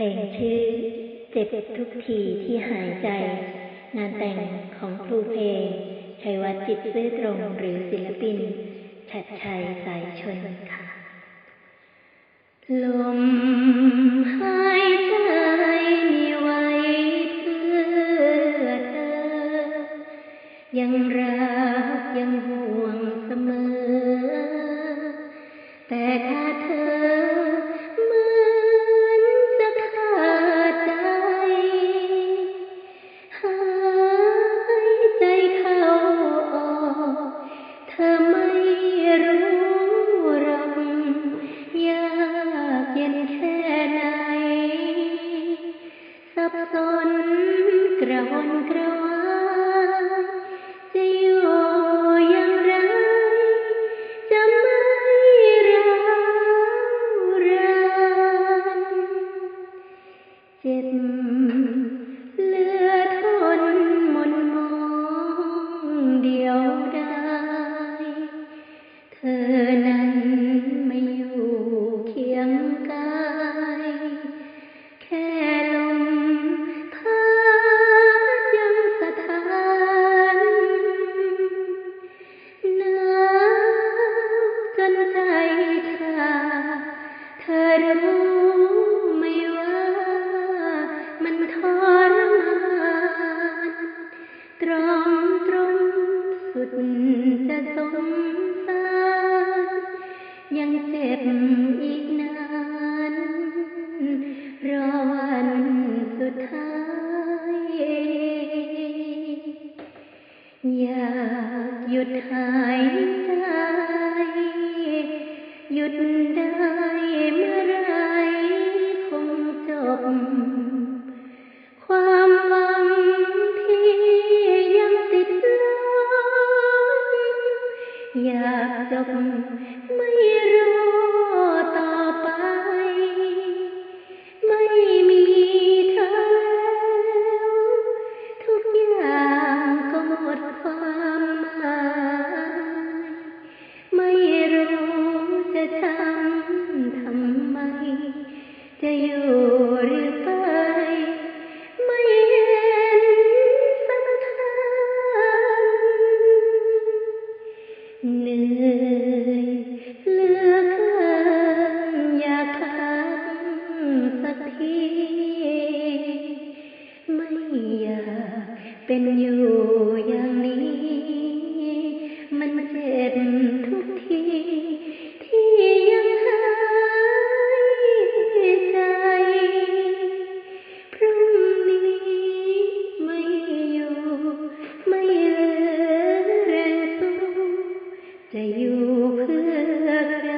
ลงชื่อเจ็บทุกทีที่หายใจ งานแต่งของครูเพลงชัยวัฒน์จิตซื่อตรงหรือศิลปิน ชัดชัยสายชนค่ะ ลมหายใจมีไว้เพื่อเธอ ยังรักยังห่วงเสมอ แต่ขาเธอ សន់ក្រវនក្រវាយជាយោយ៉ាងរៃចាំឲ្យរាវរាចិត្ត เจ็บอีกนานรอวันสุดท้าย อยากหยุดหา อยากจบไม่รอต่อไป ไม่มีเธอแล้ว ทุกอย่างก็หมดความหมาย ไม่รู้จะทำทำไม จะอยู่ เป็นอยู่อย่างนี้ มันเจ็บทุกที ที่ยังหายใจพรุ่งนี้ไม่อยู่ ไม่เหลือแรงสู้จะอยู่เพื่อใคร